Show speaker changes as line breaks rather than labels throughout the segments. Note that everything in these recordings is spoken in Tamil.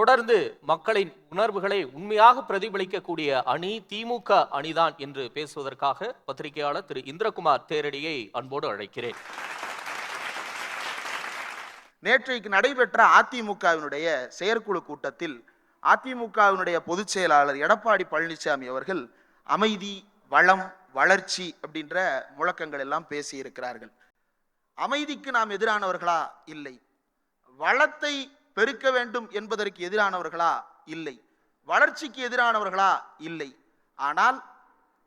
தொடர்ந்து மக்களின் உணர்வுகளை உண்மையாக பிரதிபலிக்கக்கூடிய அணி திமுக அணிதான் என்று பேசுவதற்காக பத்திரிகையாளர் திரு இந்திரகுமார் தேரடியை அன்போடு அழைக்கிறேன்.
நேற்றைக்கு நடைபெற்ற அதிமுகவினுடைய செயற்குழு கூட்டத்தில் அதிமுகவினுடைய பொதுச் செயலாளர் எடப்பாடி பழனிசாமி அவர்கள் அமைதி வளம் வளர்ச்சி அப்படின்ற முழக்கங்கள் எல்லாம் பேசியிருக்கிறார்கள். அமைதிக்கு நாம் எதிரானவர்களா? இல்லை. வளத்தை பெருக்க வேண்டும் என்பதற்கு எதிரானவர்களா? இல்லை. வளர்ச்சிக்கு எதிரானவர்களா? இல்லை. ஆனால்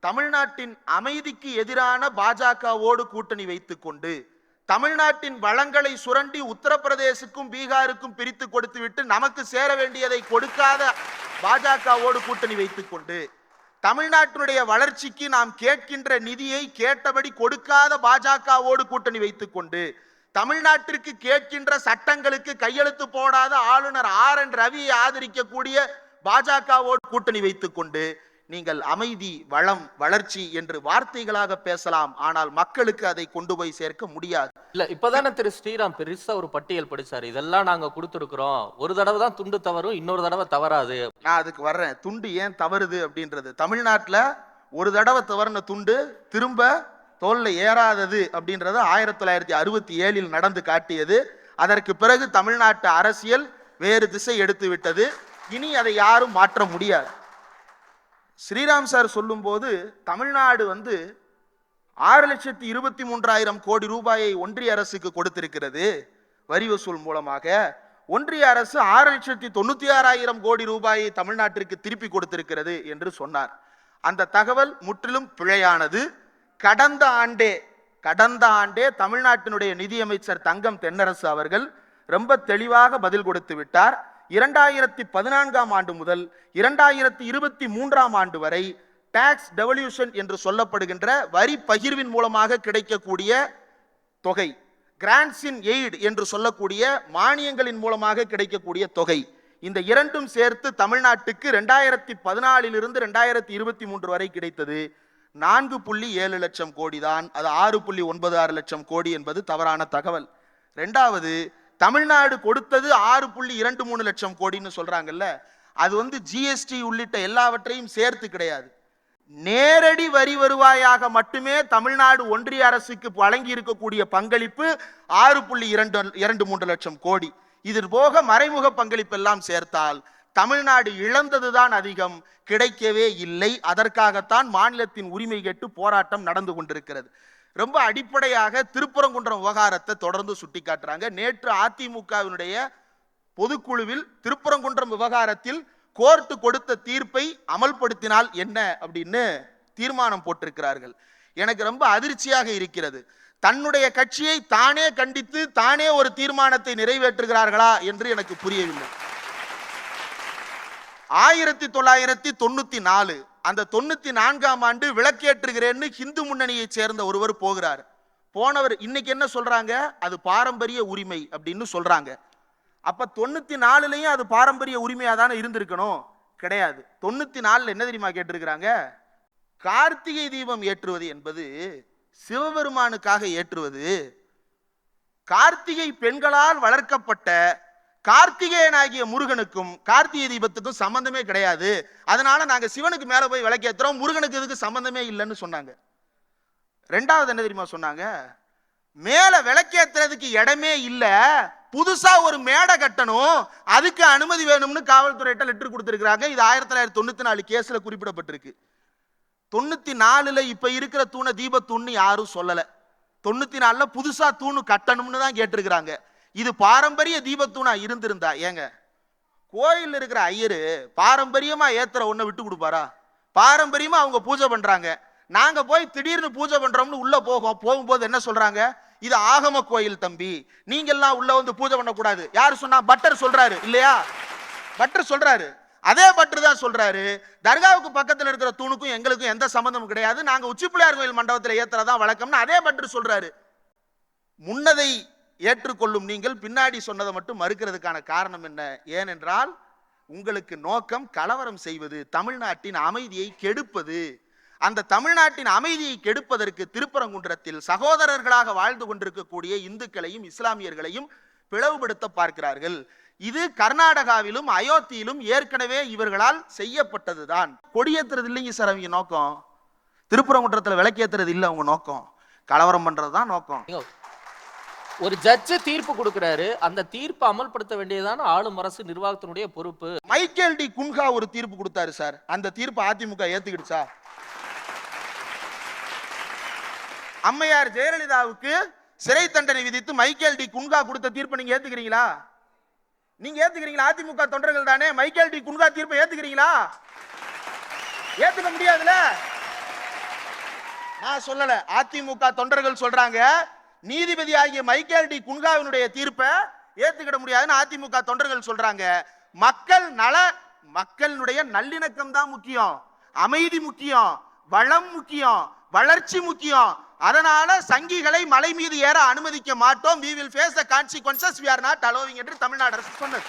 தமிழ்நாட்டின் அமைதிக்கு எதிரான பாஜகவோடு கூட்டணி வைத்துக்கொண்டு தமிழ்நாட்டின் வளங்களை சுரண்டி உத்தரப்பிரதேசுக்கும் பீகாருக்கும் பிரித்து கொடுத்துவிட்டு நமக்கு சேர வேண்டியதை கொடுக்காத பாஜகவோடு கூட்டணி வைத்துக்கொண்டு தமிழ்நாட்டினுடைய வளர்ச்சிக்கு நாம் கேட்கின்ற நிதியை கேட்டபடி கொடுக்காத பாஜகவோடு கூட்டணி வைத்துக்கொண்டு தமிழ்நாட்டிற்கு கேட்கின்ற சட்டங்களுக்கு கையெழுத்து போடாத ஆளுநர் ஆர் என் ரவியை ஆதரிக்கக்கூடிய பாஜகவோடு கூட்டணி வைத்துக்கொண்டு நீங்கள் அமைதி வளம் வளர்ச்சி என்று வார்த்தைகளாக பேசலாம். ஆனால் மக்களுக்கு அதை கொண்டு போய் சேர்க்க முடியாது.
இல்ல இப்பதானே திரு ஸ்ரீராம் பெருசா ஒரு பட்டியல் படிச்சாரு. இதெல்லாம் நாங்க கொடுத்திருக்கிறோம். ஒரு தடவை தான் துண்டு தவறும் இன்னொரு தடவை தவறாது.
நான் அதுக்கு வர்றேன். துண்டு ஏன் தவறுது அப்படின்றது. தமிழ்நாட்டில் ஒரு தடவை தவறின துண்டு திரும்ப தோல்ல ஏறாதது அப்படின்றது ஆயிரத்தி தொள்ளாயிரத்தி அறுபத்தி ஏழில் நடந்து காட்டியது. அதற்கு பிறகு தமிழ்நாட்டு அரசியல் வேறு திசை எடுத்து விட்டது. இனி அதை யாரும் மாற்ற முடியாது. ஸ்ரீராம் சார் சொல்லும்போது தமிழ்நாடு வந்து ஆறு லட்சத்தி இருபத்தி மூன்றாயிரம் கோடி ரூபாயை ஒன்றிய அரசுக்கு கொடுத்திருக்கிறது. வரி வசூல் மூலமாக ஒன்றிய அரசு ஆறு லட்சத்தி தொண்ணூத்தி ஆறாயிரம் கோடி ரூபாயை தமிழ்நாட்டிற்கு திருப்பி கொடுத்திருக்கிறது என்று சொன்னார். அந்த தகவல் முற்றிலும் பிழையானது. கடந்த ஆண்டே கடந்த ஆண்டே தமிழ்நாட்டினுடைய நிதியமைச்சர் தங்கம் தென்னரசு அவர்கள் ரொம்ப தெளிவாக பதில் கொடுத்து விட்டார். இரண்டாயிரத்தி பதினான்காம் ஆண்டு முதல் இரண்டாயிரத்தி இருபத்தி மூன்றாம் ஆண்டு வரை டாக்ஸ் டெவல்யூஷன் என்று சொல்லப்படுகின்ற வரி பகிர்வின் மூலமாக கிடைக்கக்கூடிய தொகை கிராண்ட்ஸ் இன் எய்ட் என்று சொல்லக்கூடிய மானியங்களின் மூலமாக கிடைக்கக்கூடிய தொகை இந்த இரண்டும் சேர்த்து தமிழ்நாட்டுக்கு ரெண்டாயிரத்தி பதினாலிலிருந்து ரெண்டாயிரத்தி இருபத்தி மூன்று வரை கிடைத்தது. நான்கு புள்ளி ஏழு லட்சம் கோடி தான் அது ஆறு புள்ளி ஒன்பது ஆறு லட்சம் கோடி என்பது தவறான தகவல். ரெண்டாவது தமிழ்நாடு கொடுத்தது ஆறு புள்ளி இரண்டு மூணு லட்சம் கோடின்னு சொல்றாங்கல்ல அது வந்து ஜிஎஸ்டி உள்ளிட்ட எல்லாவற்றையும் சேர்த்து கிடையாது. நேரடி வரி வருவாயாக மட்டுமே தமிழ்நாடு ஒன்றிய அரசுக்கு வழங்கி இருக்கக்கூடிய பங்களிப்பு ஆறு புள்ளி இரண்டு இரண்டு மூன்று லட்சம் கோடி. இது போக மறைமுக பங்களிப்பு எல்லாம் சேர்த்தால் தமிழ்நாடு இழந்ததுதான் அதிகம். கிடைக்கவே இல்லை. அதற்காகத்தான் மாநிலத்தின் உரிமை கேட்டு போராட்டம் நடந்து கொண்டிருக்கிறது. ரொம்ப அடிப்படையாக திருப்பரங்குன்றம் விவகாரத்தை தொடர்ந்து சுட்டிக்காட்டுறாங்க. நேற்று அதிமுகவினுடைய பொதுக்குழுவில் திருப்பரங்குன்றம் விவகாரத்தில் கோர்ட்டு கொடுத்த தீர்ப்பை அமல்படுத்தினால் என்ன அப்படின்னு தீர்மானம் போட்டிருக்கிறார்கள். எனக்கு ரொம்ப அதிர்ச்சியாக இருக்கிறது. தன்னுடைய கட்சியை தானே கண்டித்து தானே ஒரு தீர்மானத்தை நிறைவேற்றுகிறார்களா என்று எனக்கு புரியவில்லை. ஆயிரத்தி தொள்ளாயிரத்தி தொண்ணூற்றி நாலு அந்த தொண்ணூற்றி நான்காம் ஆண்டு விளக்கேற்றுகிறேன்னு ஹிந்து முன்னணியைச் சேர்ந்த ஒருவர் போகிறார். போனவர் இன்னைக்கு என்ன சொல்கிறாங்க அது பாரம்பரிய உரிமை அப்படின்னு சொல்கிறாங்க அப்போ தொண்ணூத்தி நாலுலையும் அது பாரம்பரிய உரிமையாக தானே இருந்திருக்கணும்? கிடையாது. தொண்ணூத்தி நாலில் என்ன தெரியுமா கேட்டிருக்கிறாங்க? கார்த்திகை தீபம் ஏற்றுவது என்பது சிவபெருமானுக்காக ஏற்றுவது. கார்த்திகை பெண்களால் வளர்க்கப்பட்ட கார்த்திகேயனாகிய முருகனுக்கும் கார்த்திகை தீபத்துக்கும் சம்பந்தமே கிடையாது. அதனால நாங்க சிவனுக்கு மேல போய் விளக்கேத்துறோம். முருகனுக்கு இதுக்கு சம்பந்தமே இல்லைன்னு சொன்னாங்க. ரெண்டாவது என்ன தெரியுமா சொன்னாங்க? மேல விளக்கேத்துறதுக்கு இடமே இல்லை. புதுசா ஒரு மேடை கட்டணும். அதுக்கு அனுமதி வேணும்னு காவல்துறையிட்ட லெட்டர் கொடுத்துருக்காங்க இது ஆயிரத்தி தொள்ளாயிரத்தி தொண்ணூத்தி நாலு கேஸ்ல குறிப்பிடப்பட்டிருக்கு. தொண்ணூத்தி நாலுல இப்ப இருக்கிற தூணை தீபத்தூண்னு யாரும் சொல்லலை. தொண்ணூத்தி நாலுல புதுசா தூணு கட்டணும்னு தான் கேட்டிருக்கிறாங்க. இது பாரம்பரிய தீபத்தூணா இருந்திருந்தா ஏங்க? கோயில் இருக்கிற ஐயரு பாரம்பரியமா ஏத்துற ஒன்றை விட்டு கொடுப்பாரா? பாரம்பரியமா அவங்க பூஜை பண்றாங்க. நாங்க போய் திடீர்னு பூஜை பண்றோம்னு உள்ள போகும் போகும்போது என்ன சொல்றாங்க? இது ஆகம கோயில் தம்பி. நீங்க எல்லாம் உள்ள வந்து பூஜை பண்ணக்கூடாது. யாரு சொன்னா? பட்டர் சொல்றாரு இல்லையா? பட்டர் சொல்றாரு. அதே பட்டர் தான் சொல்றாரு. தர்காவுக்கு பக்கத்தில் இருக்கிற தூணுக்கும் எங்களுக்கும் எந்த சம்மந்தமும் கிடையாது. நாங்க உச்சிப்பிள்ளையார் கோயில் மண்டபத்தில் ஏத்துறதா வழக்கம்னு அதே பட்டர் சொல்றாரு. முன்னதை ஏற்றுக்கொள்ளும் நீங்கள் பின்னாடி சொன்னதை மட்டும் மறுக்கிறதுக்கான காரணம் என்ன? ஏனென்றால் உங்களுக்கு நோக்கம் கலவரம் செய்வது தமிழ்நாட்டின் அமைதியை கெடுப்பது. அந்த தமிழ்நாட்டின் அமைதியை கெடுப்பதற்கு திருப்பரங்குன்றத்தில் சகோதரர்களாக வாழ்ந்து கொண்டிருக்கக்கூடிய இந்துக்களையும் இஸ்லாமியர்களையும் பிளவுபடுத்த பார்க்கிறார்கள். இது கர்நாடகாவிலும் அயோத்தியிலும் ஏற்கனவே இவர்களால் செய்யப்பட்டதுதான். கொடியேத்துறது இல்லைங்க சார் அவங்க நோக்கம். திருப்பரங்குன்றத்தில் விளக்கேற்றுறது இல்லை அவங்க நோக்கம். கலவரம் பண்ணுறது தான் நோக்கம்
ஒரு ஜட்ஜு தீர்ப்பு கொடுக்கிறாரு. அந்த தீர்ப்பை அமல்படுத்த வேண்டியதான ஆளும் அரசு நிர்வாகத்தினுடைய பொறுப்பு.
மைக்கேல் டி குன்ஹா ஒரு தீர்ப்பு கொடுத்தாரு சார். அந்த தீர்ப்பு அதிமுக ஏத்துக்கிடுச்சா? அம்மையார் ஜெயலலிதாவுக்கு சிறை தண்டனை விதித்து மைக்கேல் டி குன்ஹா கொடுத்த தீர்ப்பை நீங்க ஏத்துக்கிறீங்களா? நீங்க ஏத்துக்கிறீங்களா? அதிமுக தொண்டர்கள் தானே. மைக்கேல் டி குன்ஹா தீர்ப்பை ஏத்துக்கிறீங்களா? ஏத்துக்க முடியாதுல நான் சொல்லல. அதிமுக தொண்டர்கள் சொல்றாங்க நீதிபதி ஆகிய மைக்கேல் டி தீர்ப்பை ஏத்துக்கிட முடியாதுன்னு அதிமுக தொண்டர்கள் சொல்றாங்க. மக்கள் நல மக்களுடைய நல்லிணக்கம் தான் முக்கியம். அமைதி முக்கியம். வளம் முக்கியம். வளர்ச்சி முக்கியம். அதனால சங்கிகளை மலை மீது ஏற அனுமதிக்க மாட்டோம். We will face the consequences we are not allowing என்று தமிழ்நாடு அரசு சொன்னது.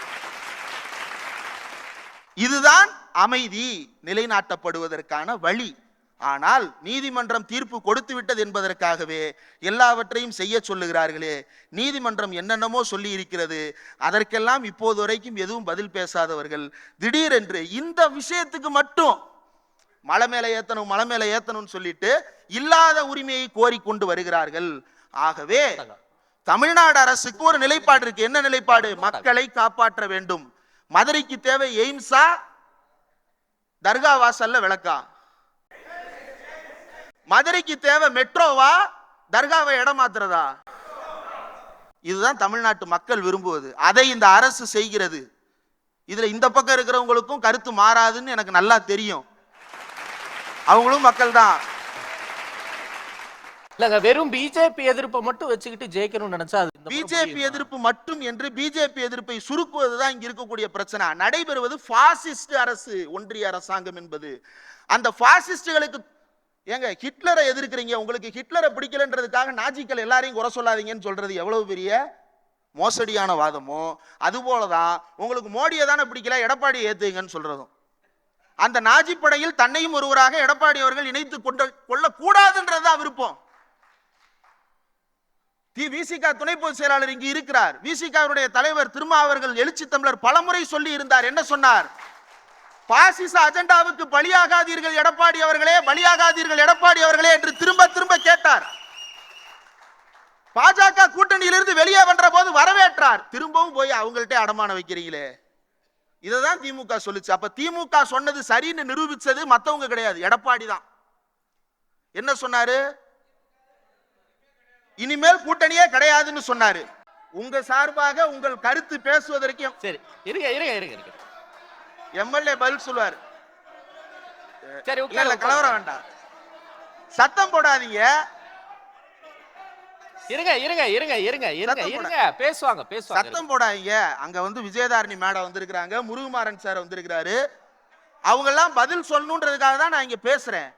இதுதான் அமைதி நிலைநாட்டப்படுவதற்கான வழி. ஆனால் நீதிமன்றம் தீர்ப்பு கொடுத்து விட்டது என்பதற்காகவே எல்லாவற்றையும் செய்ய சொல்லுகிறார்களே. நீதிமன்றம் என்னென்னமோ சொல்லி இருக்கிறது. அதற்கெல்லாம் இப்போது வரைக்கும் எதுவும் பதில் பேசாதவர்கள். திடீரென்று இந்த விஷயத்துக்கு மட்டும் மலை மேல ஏத்தணும் மலை மேல ஏத்தணும்னு சொல்லிட்டு இல்லாத உரிமையை கோரிக்கொண்டு வருகிறார்கள். ஆகவே தமிழ்நாடு அரசுக்கு ஒரு நிலைப்பாடு இருக்கு. என்ன நிலைப்பாடு? மக்களை காப்பாற்ற வேண்டும். மதுரைக்கு தேவை எய்ம்ஸா? தர்கா வாசல்ல விளக்கா? மதுரைக்கு தேவை மெட்ரோவா? தர்காவை இடம் மாத்துறதா? இதுதான் தமிழ்நாட்டு மக்கள் விரும்புவது. அதை இந்த அரசு செய்கிறது. இதுல இந்த பக்கம் இருக்கிறவங்களுக்கும் கருத்து மாறாதுன்னு எனக்கு நல்லா தெரியும். அவங்களும் மக்கள் தான்.
இல்லங்க வெறும் பிஜேபி எதிர்ப்பை மட்டும் வச்சுக்கிட்டு ஜெயிக்கணும்னு நினைச்சா அது
பிஜேபி? எதிர்ப்பு மட்டும் என்று பிஜேபி எதிர்ப்பை சுருக்குவதுதான் இங்க இருக்கக்கூடிய பிரச்சனை. நடைபெறுவது பாசிஸ்ட் அரசு ஒன்றிய அரசாங்கம் என்பது. அந்த பாசிஸ்டுகளுக்கு ஏங்க ஹிட்லரை எதிர்க்கிறீங்க. உங்களுக்கு ஹிட்லரை பிடிக்கலன்றதுக்காக நாஜிக்கள் எல்லாரையும் குறை சொல்லாதீங்கன்னு சொல்றது எவ்வளவு பெரிய மோசடியான வாதமோ? அதுபோலதான் உங்களுக்கு மோடியை தானே பிடிக்கல எடப்பாடி ஏத்துங்கன்னு சொல்றதும். அந்த நாஜி படையில் தன்னையும் ஒருவராக எடப்பாடி அவர்கள் இணைத்து கொண்டு கொள்ளக்கூடாதுன்றதுதான் விருப்பம். தி விசிகா துணை பொதுச் செயலாளர் இங்கு இருக்கிறார். விசிகாவுடைய தலைவர் திருமா அவர்கள் எழுச்சி தமிழர் பலமுறை சொல்லி இருந்தார். என்ன சொன்னார்? பாசிச அஜெண்டாவுக்கு பலியாகாதீர்கள் எடப்பாடி அவர்களே பலியாகாதீர்கள் எடப்பாடி அவர்களே என்று திரும்ப திரும்ப கேட்டார். பாஜக கூட்டணியிலிருந்து வெளியே வந்த போது வரவேற்றார். திரும்பவும் போய் அவங்கள்ட்ட அடமான வைக்கிறீங்களே. இததான் திமுக சொல்லுச்சு. அப்ப திமுக சொன்னது சரின்னு நிரூபிச்சது மத்தவங்க கிடையாது. எடப்பாடி தான். என்ன சொன்னாரு? இனிமேல் கூட்டணியே கிடையாதுன்னு சொன்னாரு. உங்க சார்பாக உங்கள் கருத்து பேசுவதற்கு
சரி இருங்க இருங்க இருங்க.
எம்எல்ஏ பதில் சொல்லுவார்.
சரி
இல்ல கலவரம் வேண்டாம். சத்தம் போடாதீங்க.
இருங்க இருங்க இருங்க இருங்க இருங்க இருங்க. பேசுவாங்க பேசுவாங்க.
சத்தம் போடாதீங்க. அங்க வந்து விஜயதாரணி மேடம் வந்திருக்கிறாங்க முருகுமாறன் சார் வந்திருக்கிறாரு. அவங்க எல்லாம் பதில் சொல்லணுன்றதுக்காக தான் நான் இங்க பேசுறேன்.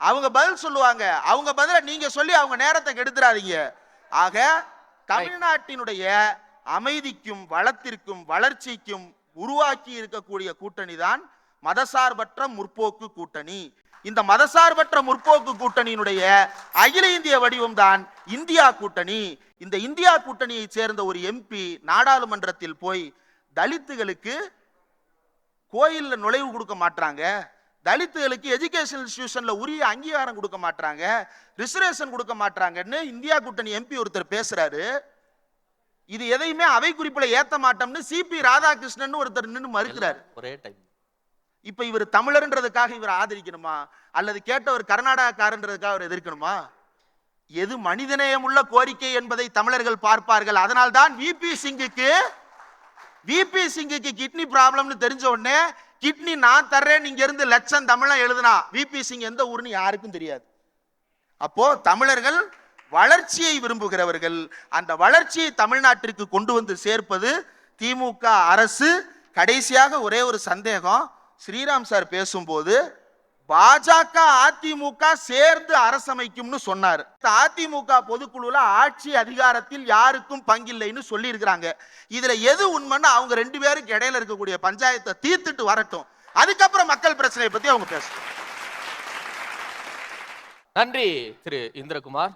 அவங்க பதில் சொல்லுவாங்க. அவங்க பதில நீங்க சொல்லி அவங்க நேரத்தை கெடுத்துறாதீங்க. ஆக தமிழ்நாட்டினுடைய அமைதிக்கும் வளத்திற்கும் வளர்ச்சிக்கும் உருவாக்கி இருக்கக்கூடிய கூட்டணி தான் மதசார்பற்ற முற்போக்கு கூட்டணி. இந்த மதசார்பற்ற முற்போக்கு கூட்டணியினுடைய அகில இந்திய வடிவம் தான் இந்தியா கூட்டணி. இந்த இந்தியா கூட்டணியை சேர்ந்த ஒரு எம்பி நாடாளுமன்றத்தில் போய் தலித்துகளுக்கு கோயில்ல நுழைவு கொடுக்க மாட்டாங்க தலித்துகளுக்கு எஜுகேஷன் இன்ஸ்டியூஷனில் உரிய அங்கீகாரம் கொடுக்க மாட்டாங்க ரிசர்வேஷன் கொடுக்க மாட்டாங்கன்னு இந்தியா கூட்டணி எம்பி ஒருத்தர் பேசுறாரு. இது எதையுமே அவை குறிப்புல ஏத்த மாட்டோம்னு சிபி ராதாகிருஷ்ணன் ஒருத்தர் நின்னு மறுக்கிறார்.
ஒரே டைம்
இப்ப இவர் தமிழர்ன்றதுக்காக இவர் ஆதரிக்கணுமா? அல்லது கேட்டவர் கர்நாடகக்காரன்றதுக்காக அவர் எதிர்க்கணுமா? எது மனிதநேயம் உள்ள கோரிக்கை என்பதை தமிழர்கள் பார்ப்பார்கள். அதனால்தான் விபி சிங்குக்கு விபி சிங்குக்கு கிட்னி ப்ராப்ளம்னு தெரிஞ்ச உடனே கிட்னி நான் தர்றேன் இங்க இருந்து லட்சம் தமிழன் எழுதுனா விபி சிங் எந்த ஊருன்னு யாருக்கும் தெரியாது. அப்போ தமிழர்கள் வளர்ச்சியை விரும்புகிறவர்கள் அந்த வளர்ச்சியை தமிழ்நாட்டிற்கு கொண்டு வந்து சேர்ப்பது திமுக அரசு. கடைசியாக ஒரே ஒரு சந்தேகம் ஸ்ரீராம் சார் பேசும்போது பாஜக அதிமுக சேர்ந்து அரசமைக்கும்னு சொன்னார். அதிமுக பொதுக்குழுல ஆட்சி அதிகாரத்தில் யாருக்கும் பங்கில்லைன்னு சொல்லி இருக்கிறாங்க இதுல எது உண்மைன்னு அவங்க ரெண்டு பேருக்கு இடையில இருக்கக்கூடிய பஞ்சாயத்தை தீர்த்துட்டு வரட்டும். அதுக்கப்புறம் மக்கள் பிரச்சனையை பத்தி அவங்க பேசணும்
நன்றி திரு இந்திரகுமார்.